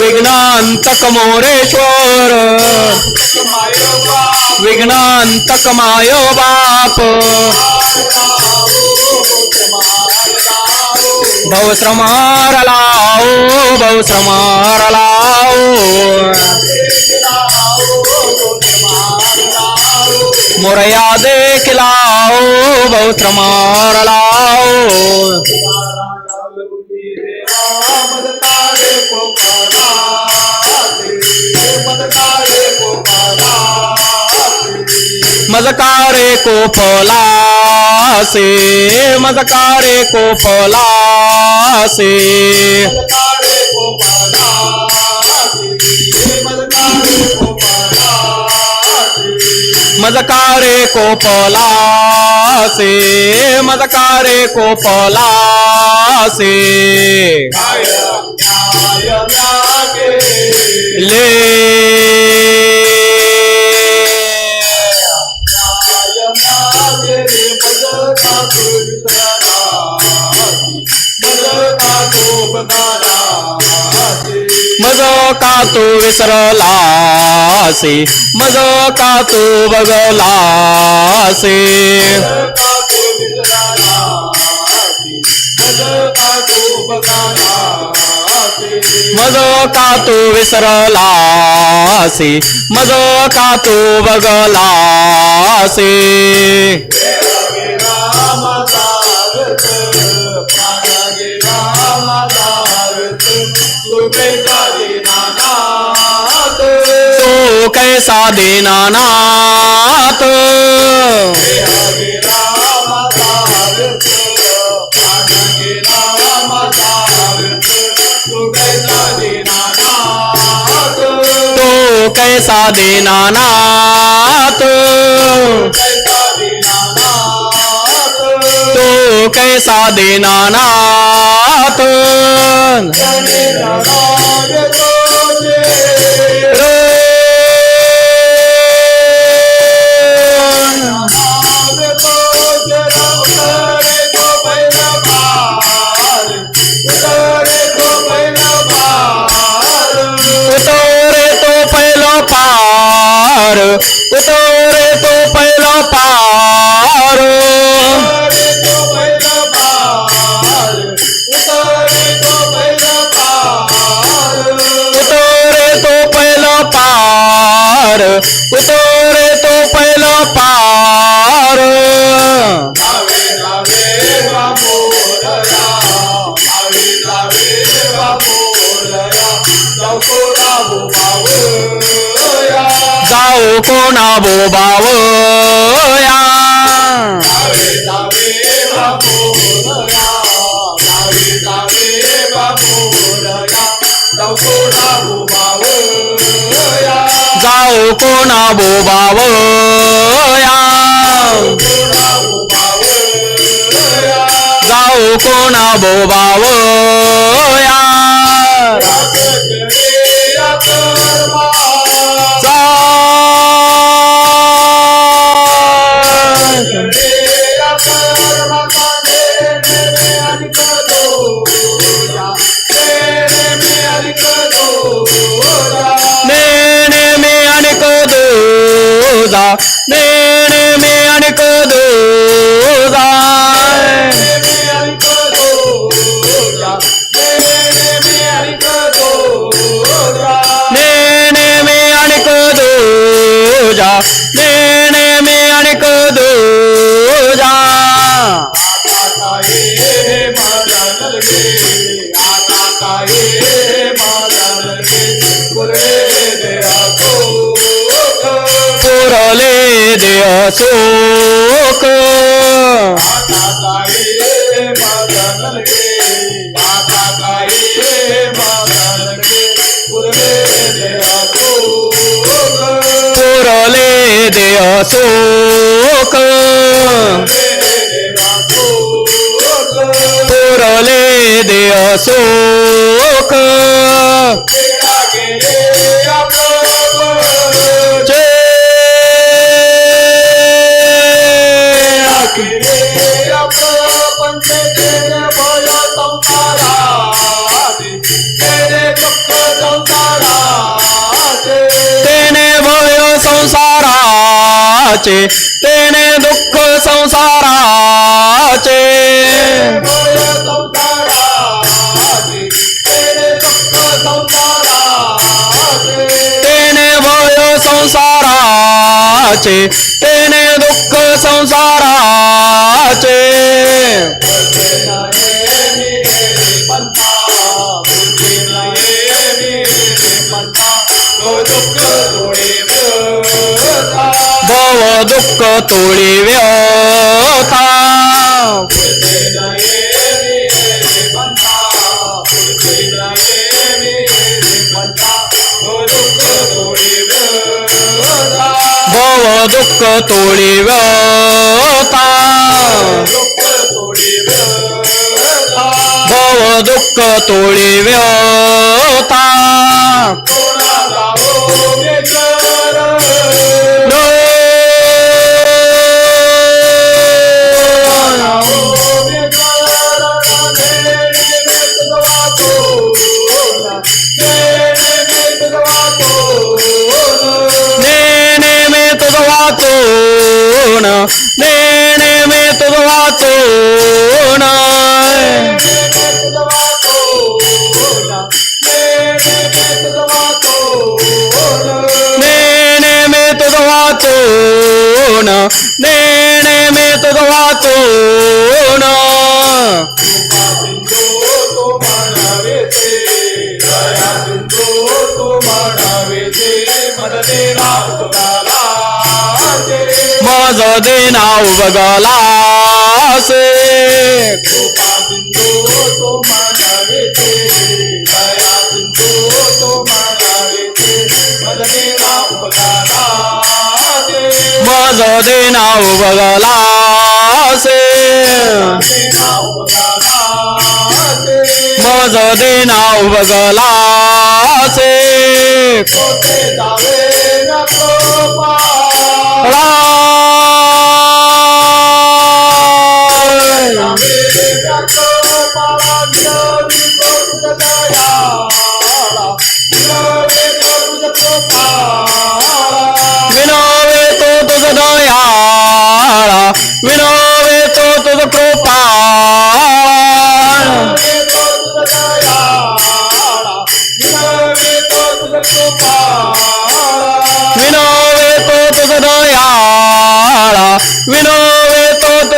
विघ्नांतक मोरेश्वर विघ्नांतक मायो बाप। भवश्रमार लाओ भवश्रमार लाओ मोरया देख लाओ भवश्रमार लाओ मजकारे को फला से मजकारे को फला से मजकारे को फला से मजकारे कोपलासे मजकारे कोपलासे ले Bye. मज का तू विसरलासे? मज का तू बगला से मज का तू विसरलासे? मज का तू बगला से तो कैसा देना नाथ तो कैसा देना नाथ तो कैसा देना नाथ उतोरे तो पहिलो पार। उतोरे तो पहिलो पार। उतोरे जाऊ कोणा बोबावया जाऊ कोणा बोबावया जाऊ कोणा बोबावया अशोक पुरले दे अशोक. पुरले दे अशोक. संसाराचे तेने दुःख संसाराचे. तेने भय संसाराचे तेने दुःख संसाराचे. भव दुःख तोळी व्यथा. भव दुःख तोळी व्यथा. भव दुःख तोळी व्यथा. ತೋಣ ನೇಣೆ ಮೇ ತುಗವಾ ತೋಣ मज देना उबगलासे मज देना उबगलासे मज देना उबगलासे रा विनोवे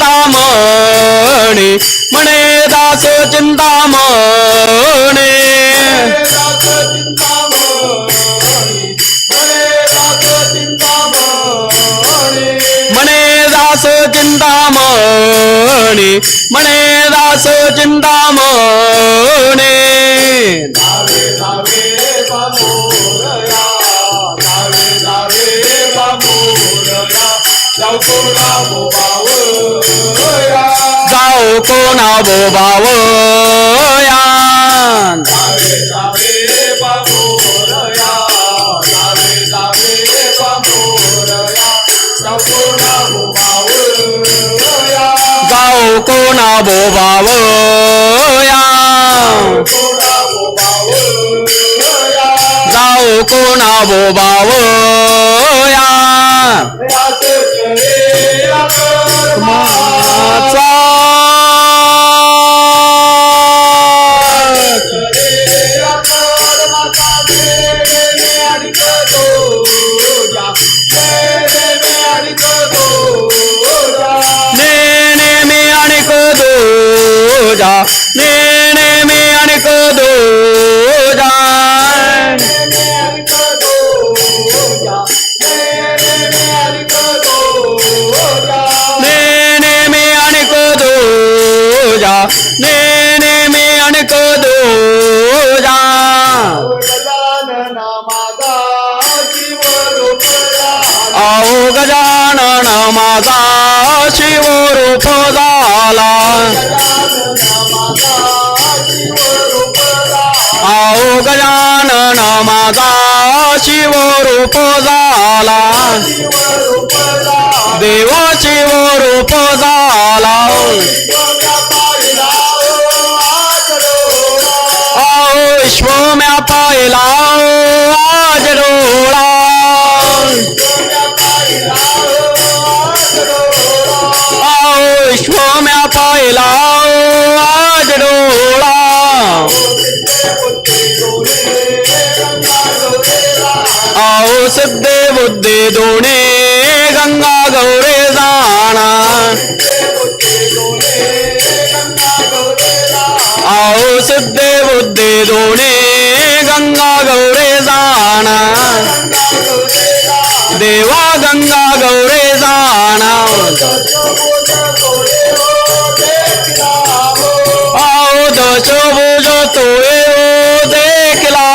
चिंतामणी म्हणे दास चिंतामणी म्हणे दास चिंतामणी म्हणे दास चिंतामणी जाओ कोणा बोबावया जाओ कोणा बोबावया जाओ कोणा बोबावया या Come on. Come on. माझा शिवरूप झाला. आओ गजानन माझा शिवरूप झाला. देव शिवरूप झाला. आओ विश्व म्या पाहिला आज डोळा. विश्वम्या विश्व पाहिला आज डोळा आओ सिद्धे बुद्धे दोणे गंगा गौरे जाणा आओ सिद्धे बुद्धे दोणे गंगा गौरे देवा गंगा गौरे जाणा आओ दश भुज तोळे ओ देखला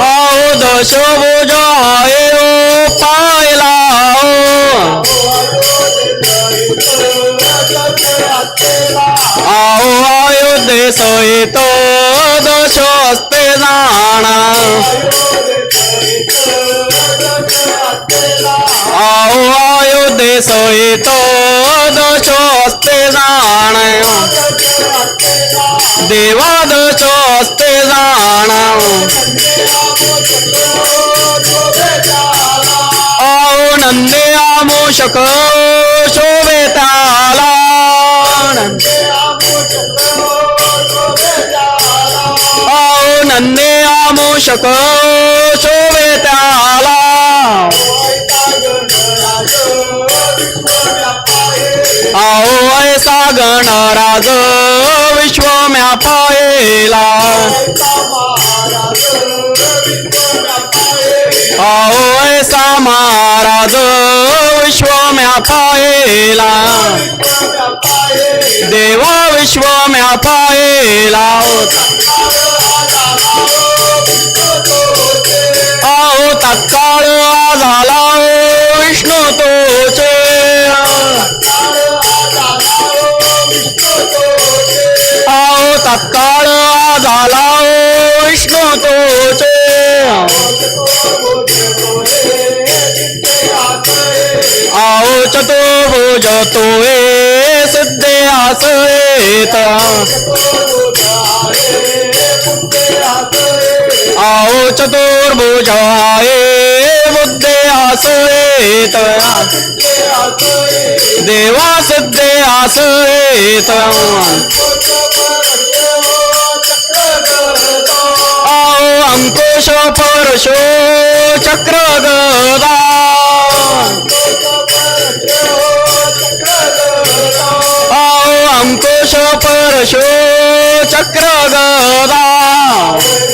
आओ दश भुज आहे ओ पायला आओ आयो सहित दश आओ आयो दे सहित दश दोस्ते जाण देवा दश जाण आओ नंदे आमोषक शोभे शक शोभेताला आओ ऐसा गणराज विश्व म्या पाहिला आओ ऐसा महाराज विश्व म्या पाहिला देवा विश्व म्या पाहिला आओ तत्काळ झाला हो विष्णू तोचे. आओ तत्काळ झाला हो विष्णू तोचे. जातो ए सिद्धे आसयेत आओ चतुर्भुज आहे बुद्धे आसयेत देवा सिद्धे आसयेत आओ अंकुश परशो चक्र गदा आओ अंकुश परशो चक्र गदा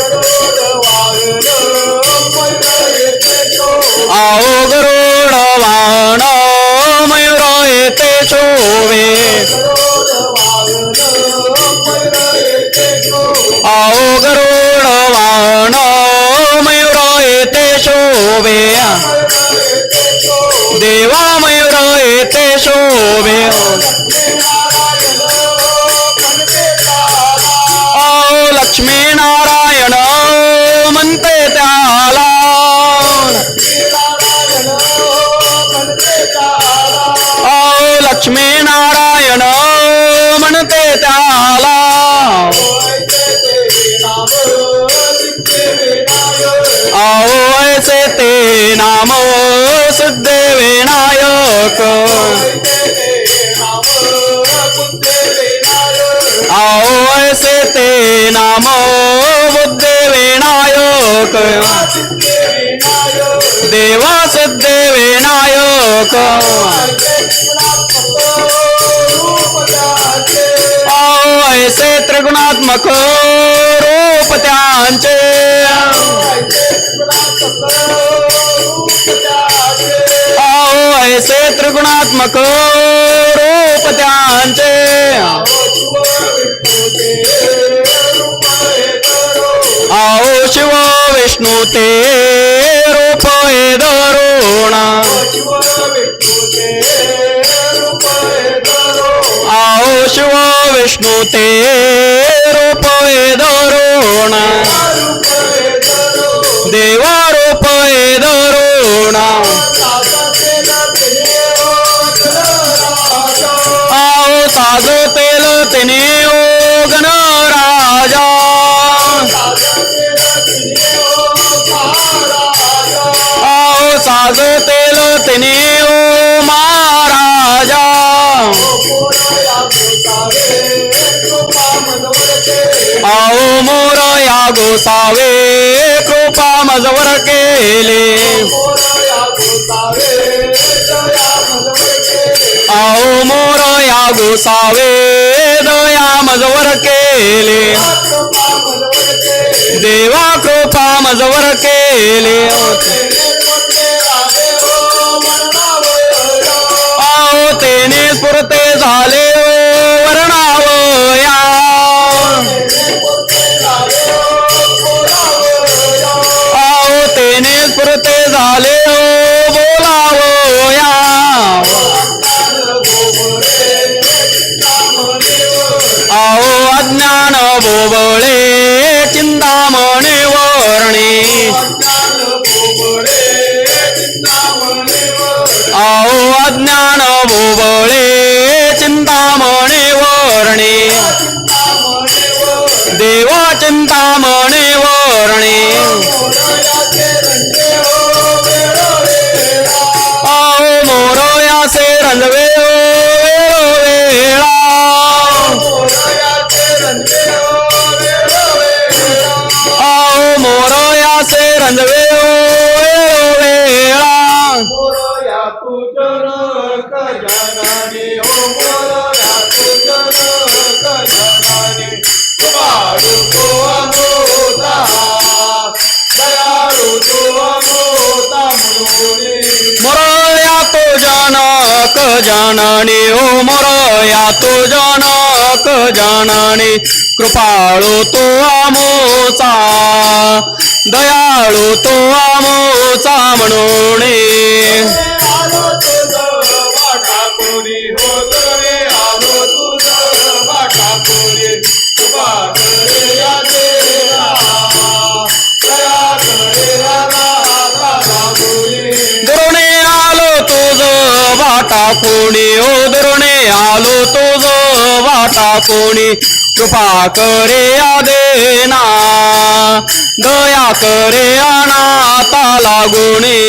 आओ गरुड वाहन मयूर येते शोभे आओ गरुड वाहन मयूर येते शोभे देवा मयूर येते शोभे लक्ष्मी नारायण म्हणते त्याला. आओ लक्ष्मी नारायण म्हणते त्याला. आओ ऐसे ते नाम सिद्धे विनायक आओ ऐसे ते नाम बुद्धे विनायक। देवा सिद्धे विनायक। आओ ऐसे त्रिगुणात्मक रूप त्यांचे। आओ ऐसे त्रिगुणात्मक रूप त्यांचे। आओ शिव विष्णू ते रूप हे धरुण आओ शिव विष्णू ते रूप हे धरुण देवा रूप हे धरुण साज पेल तिने ओ गणराजा आओ साजतेल तिने ओ महाराजा. आओ मोर या गोसावे कृपा मजवर केले. आओ मोर या गोसावे दया मजवर केले। देवा कृपा मजवर केले। आओ तेने स्फुरते झाले वर्णावया आओ तेने बोबळे चिंतामणी वर्णे आओ अज्ञान बोबळे चिंतामणी वर्णे देवा चिंतामणी वर्णे तो जनक जननी कृपाळू तो आमोचा दयाळू तो आमोचा म्हणून. दुरुणे आलो तुझ वाटा कोणी ओ दुरुणे आलो तुझ वाटा कोणी. कृपा करे आदेना दया करे अनाथा लागुणे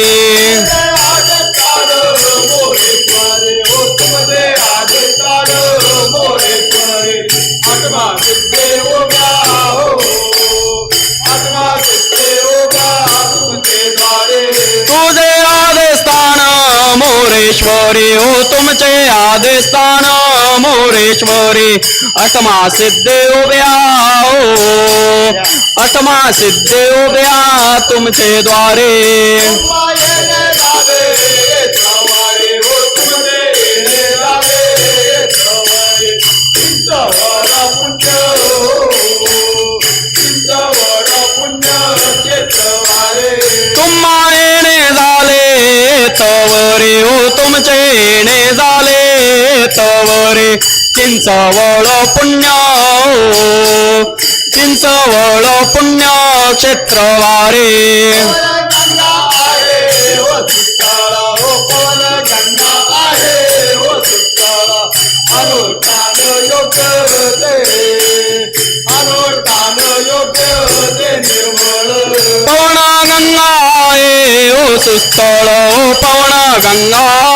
मोरेश्वरी हो तुमचे आदेस्थान मोरेश्वरी अष्टमा सिद्धे उभ्या हो अष्टमा सिद्धे उभ्या तुमचे द्वारे. तवरे हो तुमचे येणे झाले तवरे. चिंचवळ पुण्य हो. चिंचवळ पुण्य क्षेत्रवारे. पवना गंगा आहे ओ